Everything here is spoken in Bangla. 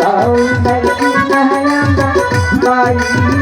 দৌড়াই আমরা বাড়ি